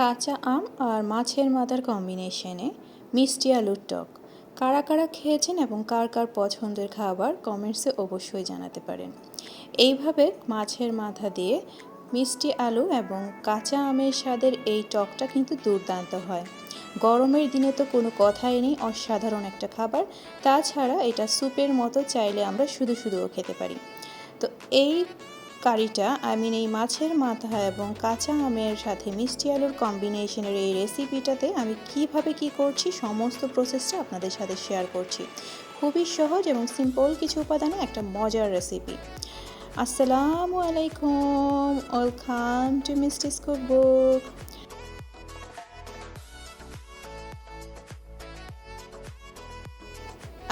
কাঁচা আম আর মাছের মাথার কম্বিনেশনে মিষ্টি আলুর টক। কারা কারা খেয়েছেন এবং কার কার পছন্দের খাবার কমেন্টসে অবশ্যই জানাতে পারেন। এইভাবে মাছের মাথা দিয়ে মিষ্টি আলু এবং কাঁচা আমের স্বাদের এই টকটা কিন্তু দুর্দান্ত হয়। গরমের দিনে তো কোনো কথাই নেই, অসাধারণ একটা খাবার। তাছাড়া এটা স্যুপের মতো চাইলে আমরা শুধু শুধুও খেতে পারি। তো এই কারিটা আই মিন এই মাছের মাথা এবং কাঁচা আমের সাথে মিষ্টি আলুর কম্বিনেশনের এই রেসিপিটাতে আমি কীভাবে কি করছি, সমস্ত প্রসেসটা আপনাদের সাথে শেয়ার করছি। খুবই সহজ এবং সিম্পল কিছু উপাদানে একটা মজার রেসিপি আসসালামু আলাইকুম, welcome to Mishti's cook book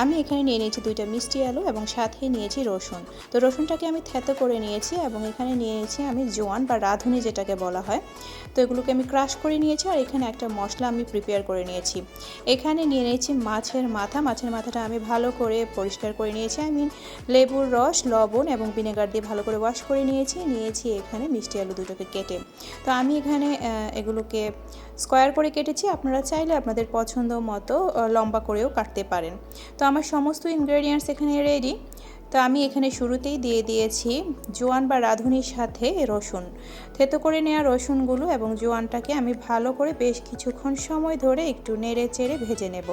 আমি এখানে নিয়ে নিয়েছি দুইটা মিষ্টি আলু এবং সাথে নিয়েছি রসুন। তো রসুনটাকে আমি থেতো করে নিয়েছি এবং এখানে নিয়ে নিয়েছি আমি জোয়ান বা রাঁধুনি যেটাকে বলা হয়। তো এগুলোকে আমি ক্রাশ করে নিয়েছি আর এখানে একটা মশলা আমি প্রিপেয়ার করে নিয়েছি। এখানে নিয়ে নিয়েছি মাছের মাথা। মাছের মাথাটা আমি ভালো করে পরিষ্কার করে নিয়েছি। আই মিন লেবুর রস, লবণ এবং ভিনেগার দিয়ে ভালো করে ওয়াশ করে নিয়েছি। নিয়েছি এখানে মিষ্টি আলু দুটোকে কেটে। তো আমি এখানে এগুলোকে স্কোয়ার করে কেটেছি। আপনারা চাইলে আপনাদের পছন্দ মতো লম্বা করেও কাটতে পারেন। তো আমার সমস্ত ইনগ্রেডিয়েন্টস এখানে রেডি তো আমি এখানে শুরুতেই দিয়ে দিয়েছি জোয়ান বা রাঁধুনির সাথে রসুন। থেতো করে নেওয়া রসুনগুলো এবং জোয়ানটাকে আমি ভালো করে বেশ কিছুক্ষণ সময় ধরে একটু নেড়ে চেড়ে ভেজে নেব।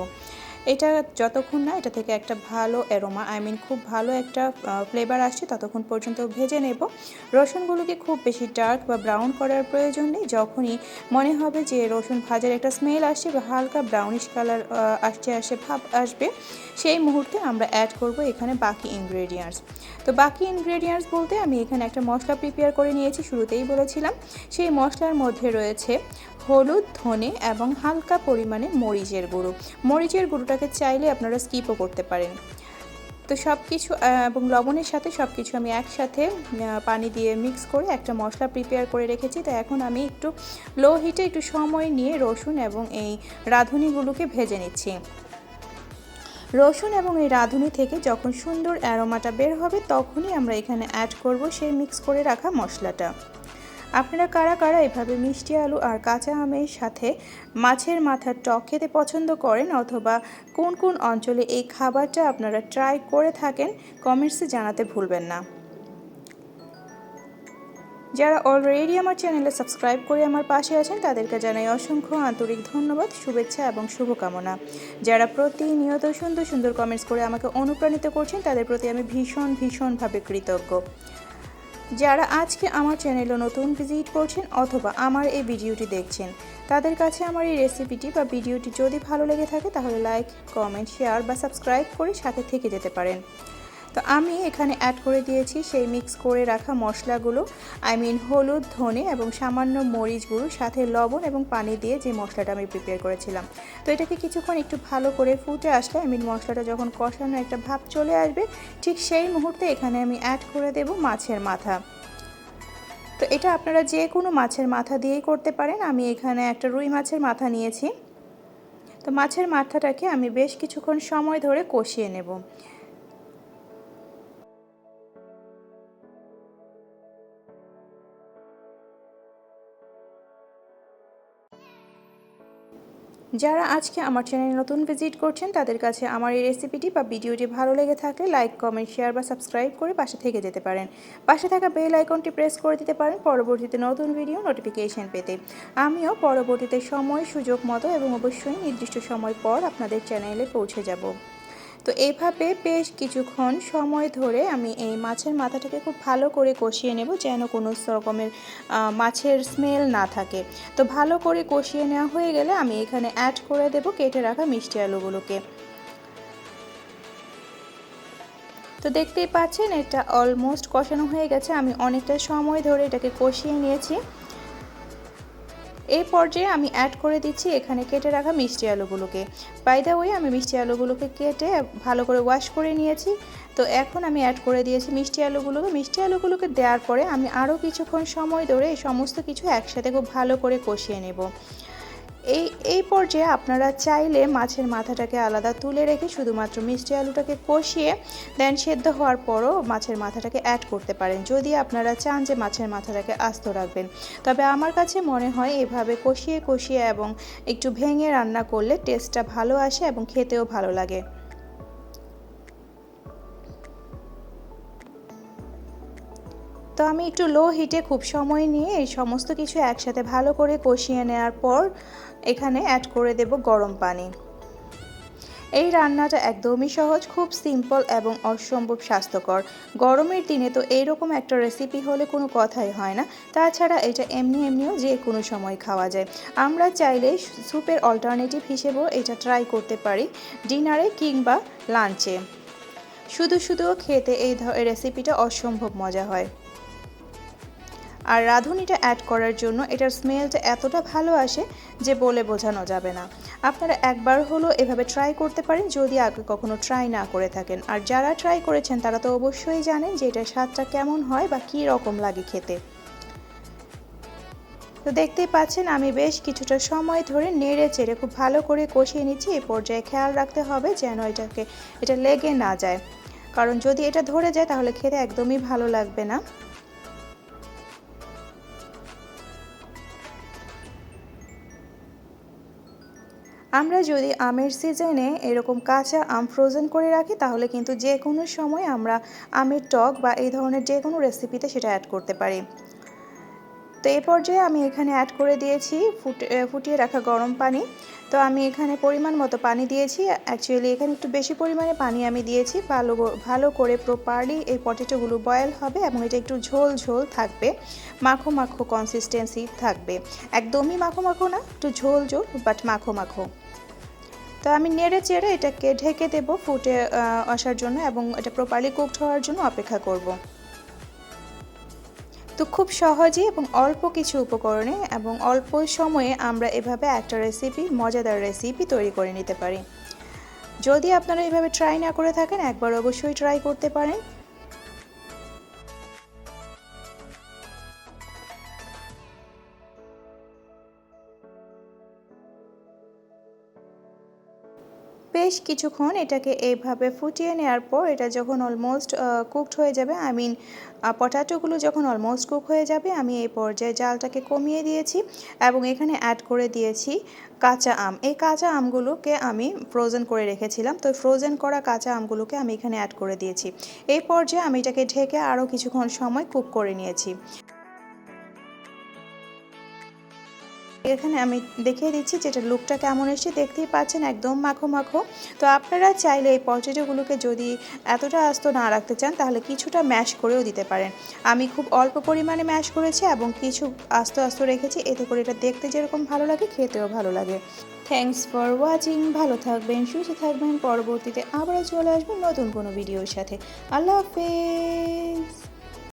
এটা যতক্ষণ না, এটা থেকে একটা ভালো অ্যারোমা, আই মিন খুব ভালো একটা ফ্লেভার আসছে, ততক্ষণ পর্যন্ত ভেজে নেব। রসুনগুলোকে খুব বেশি ডার্ক বা ব্রাউন করার প্রয়োজন নেই। যখনই মনে হবে যে রসুন ভাজার একটা স্মেল আসছে বা হালকা ব্রাউনিশ কালার আসছে, আসে, ভাব আসবে, সেই মুহূর্তে আমরা অ্যাড করব এখানে বাকি ইনগ্রেডিয়েন্টস তো বাকি ইনগ্রেডিয়েন্টস বলতে আমি এখানে একটা মশলা প্রিপেয়ার করে নিয়েছি, শুরুতেই বলেছিলাম। সেই মশলার মধ্যে রয়েছে হলুদ, ধনে এবং হালকা পরিমাণে মরিচের গুঁড়ো। মরিচের গুঁড়োটাকে চাইলে আপনারা স্কিপও করতে পারেন। তো সব কিছু এবং লবণের সাথে সব কিছু আমি একসাথে পানি দিয়ে মিক্স করে একটা মশলা প্রিপেয়ার করে রেখেছি। তো এখন আমি একটু লো হিটে একটু সময় নিয়ে রসুন এবং এই রাঁধুনিগুলোকে ভেজে নিচ্ছি। রসুন এবং এই রাঁধুনি থেকে যখন সুন্দর অ্যারোমাটা বের হবে, তখনই আমরা এখানে অ্যাড করব সেই মিক্স করে রাখা মশলাটা। আপনারা কারা কারা এভাবে মিষ্টি আলু আর কাঁচা আমের সাথে মাছের মাথার টক খেতে পছন্দ করেন অথবা কোন কোন অঞ্চলে এই খাবারটা আপনারা ট্রাই করে থাকেন কমেন্টসে জানাতে ভুলবেন না। যারা অলরেডি আমার চ্যানেলে সাবস্ক্রাইব করে আমার পাশে আছেন, তাদেরকে জানাই অসংখ্য আন্তরিক ধন্যবাদ, শুভেচ্ছা এবং শুভকামনা। যারা প্রতিনিয়ত সুন্দর সুন্দর কমেন্টস করে আমাকে অনুপ্রাণিত করছেন, তাদের প্রতি আমি ভীষণ, ভীষণভাবে কৃতজ্ঞ। যারা আজকে আমার চ্যানেলে নতুন ভিজিট করছেন অথবা আমার এই ভিডিওটি দেখছেন, তাদের কাছে আমার এই রেসিপিটি বা ভিডিওটি যদি ভালো লেগে থাকে, তাহলে লাইক, কমেন্ট, শেয়ার বা সাবস্ক্রাইব করে সাথে থেকে যেতে পারেন। তো আমি এখানে অ্যাড করে দিয়েছি সেই মিক্স করে রাখা মশলাগুলো আই মিন হলুদ, ধনে এবং সামান্য মরিচ গুঁড়ো, সাথে লবণ এবং পানি দিয়ে যে মশলাটা আমি প্রিপেয়ার করেছিলাম। তো এটাকে কিছুক্ষণ একটু ভালো করে ফুটে আসলে আই মিন মশলাটা যখন কষানো একটা ভাব চলে আসবে, ঠিক সেই মুহূর্তে এখানে আমি অ্যাড করে দেব মাছের মাথা। তো এটা আপনারা যে কোনো মাছের মাথা দিয়েই করতে পারেন। আমি এখানে একটা রুই মাছের মাথা নিয়েছি। তো মাছের মাথাটাকে আমি বেশ কিছুক্ষণ সময় ধরে কষিয়ে নেব। যারা আজকে আমার চ্যানেলে নতুন ভিজিট করছেন, তাদের কাছে আমার এই রেসিপিটি বা ভিডিওটি ভালো লেগে থাকলে লাইক, কমেন্ট, শেয়ার বা সাবস্ক্রাইব করে পাশে থেকে যেতে পারেন। পাশে থাকা বেল আইকনটি প্রেস করে দিতে পারেন পরবর্তীতে নতুন ভিডিও নোটিফিকেশন পেতে। আমিও পরবর্তীতে সময়, সুযোগ, মতো এবং অবশ্যই নির্দিষ্ট সময় পর আপনাদের চ্যানেলে পৌঁছে যাব। তো এইভাবে বেশ কিছুক্ষণ সময় ধরে আমি এই মাছের মাথাটাকে খুব ভালো করে কষিয়ে নেব যেন কোনো রকমের মাছের স্মেল না থাকে। তো ভালো করে কষিয়ে নেওয়া হয়ে গেলে আমি এখানে অ্যাড করে দেব কেটে রাখা মিষ্টি আলুগুলোকে। তো দেখতেই পাচ্ছেন এটা অলমোস্ট কষানো হয়ে গেছে। আমি অনেকটা সময় ধরে এটাকে কষিয়ে নিয়েছি। এই পর্যায়ে আমি অ্যাড করে দিচ্ছি এখানে কেটে রাখা মিষ্টি আলুগুলোকে। বাই দ্য ওয়ে আমি মিষ্টি আলুগুলোকে কেটে ভালো করে ওয়াশ করে নিয়েছি। তো এখন আমি অ্যাড করে দিয়েছি মিষ্টি আলুগুলোকে। মিষ্টি আলুগুলোকে দেওয়ার পরে আমি আরও কিছুক্ষণ সময় ধরে এই সমস্ত কিছু একসাথে খুব ভালো করে কষিয়ে নেব। এই এই পর্যায়ে আপনারা চাইলে মাছের মাথাটাকে আলাদা তুলে রেখে শুধুমাত্র মিষ্টি আলুটাকে কষিয়ে দেন সেদ্ধ হওয়ার পরও মাছের মাথাটাকে অ্যাড করতে পারেন। যদি আপনারা চান যে মাছের মাথাটাকে আস্ত রাখবেন। তবে আমার কাছে মনে হয় এভাবে কষিয়ে কষিয়ে এবং একটু ভেঙে রান্না করলে টেস্টটা ভালো আসে এবং খেতেও ভালো লাগে। তো আমি একটু লো হিটে খুব সময় নিয়ে এই সমস্ত কিছু একসাথে ভালো করে কষিয়ে নেওয়ার পর এখানে অ্যাড করে দেব গরম পানি। এই রান্নাটা একদমই সহজ, খুব সিম্পল এবং অসম্ভব স্বাস্থ্যকর। গরমের দিনে তো এইরকম একটা রেসিপি হলে কোনো কথাই হয় না। তাছাড়া এটা এমনি এমনিও যে কোনো সময় খাওয়া যায়। আমরা চাইলে স্যুপের অল্টারনেটিভ হিসেবেও এটা ট্রাই করতে পারি ডিনারে কিংবা লাঞ্চে শুধু শুধুও খেতে এই রেসিপিটা অসম্ভব মজা হয়। আর রাঁধুনিটা অ্যাড করার জন্য এটার স্মেলটা এতটা ভালো আসে যে বলে বোঝানো যাবে না। আপনারা একবার হলো এভাবে ট্রাই করতে পারেন যদি আগে কখনো ট্রাই না করে থাকেন। আর যারা ট্রাই করেছেন তারা তো অবশ্যই জানেন যে এটার স্বাদটা কেমন হয় বা কী রকম লাগে খেতে। তো দেখতেই পাচ্ছেন আমি বেশ কিছুটা সময় ধরে নেড়ে চেড়ে খুব ভালো করে কষিয়ে নিচ্ছি। এই পর্যায়ে খেয়াল রাখতে হবে যেন এটাকে, এটা লেগে না যায়। কারণ যদি এটা ধরে যায় তাহলে খেতে একদমই ভালো লাগবে না। আমরা যদি আমের সিজনে এরকম কাঁচা আম ফ্রোজেন করে রাখি, তাহলে কিন্তু যে কোনো সময় আমরা আমের টক বা এই ধরনের যে কোনো রেসিপিতে সেটা অ্যাড করতে পারি। তো এই পর্যায়ে আমি এখানে অ্যাড করে দিয়েছি ফুটিয়ে রাখা গরম পানি। তো আমি এখানে পরিমাণ মতো পানি দিয়েছি। অ্যাকচুয়ালি এখানে একটু বেশি পরিমাণে পানি আমি দিয়েছি। ভালো ভালো করে প্রপারলি এই পটেটোগুলো বয়েল হবে এবং এটা একটু ঝোল ঝোল থাকবে। মাখো মাখো কনসিস্টেন্সি থাকবে। একদমই মাখো মাখো না, একটু ঝোল ঝোল বাট মাখো মাখো। তো আমি নেড়ে চেড়ে এটাকে ঢেকে দেবো ফুটে আসার জন্য এবং এটা প্রপারলি কুকড হওয়ার জন্য অপেক্ষা করব। তো খুব সহজে এবং অল্প কিছু উপকরণে এবং অল্প সময়ে আমরা এভাবে একটা রেসিপি মজাদার রেসিপি তৈরি করে নিতে পারি। যদি আপনারা এভাবে ট্রাই না করে থাকেন, একবার অবশ্যই ট্রাই করতে পারেন। বেশ কিছুক্ষণ এটাকে এইভাবে ফুটিয়ে নেওয়ার পর এটা যখন অলমোস্ট কুকড হয়ে যাবে আই মিন পটাটোগুলো যখন অলমোস্ট কুক হয়ে যাবে, আমি এই পর্যায়ে জালটাকে কমিয়ে দিয়েছি এবং এখানে অ্যাড করে দিয়েছি কাঁচা আম। এই কাঁচা আমগুলোকে আমি ফ্রোজেন করে রেখেছিলাম, তো ফ্রোজেন করা কাঁচা আমগুলোকে আমি এখানে অ্যাড করে দিয়েছি। এই পর্যায়ে আমি এটাকে ঢেকে আরও কিছুক্ষণ সময় কুক করে নিয়েছি। এখানে আমি দেখিয়ে দিচ্ছি যেটা লুকটা কেমন এসছে। দেখতেই পাচ্ছেন একদম মাখো মাখো। তো আপনারা চাইলে এই পটেটোগুলোকে যদি এতটা আস্ত না রাখতে চান, তাহলে কিছুটা ম্যাশ করেও দিতে পারেন। আমি খুব অল্প পরিমাণে ম্যাশ করেছি এবং কিছু আস্ত আস্ত রেখেছি। এতে করে এটা দেখতে যেরকম ভালো লাগে, খেতেও ভালো লাগে। থ্যাংকস ফর ওয়াচিং ভালো থাকবেন, সুস্থ থাকবেন। পরবর্তীতে আবারও চলে আসবেন নতুন কোনো ভিডিওর সাথে। আল্লাহ হাফেজ।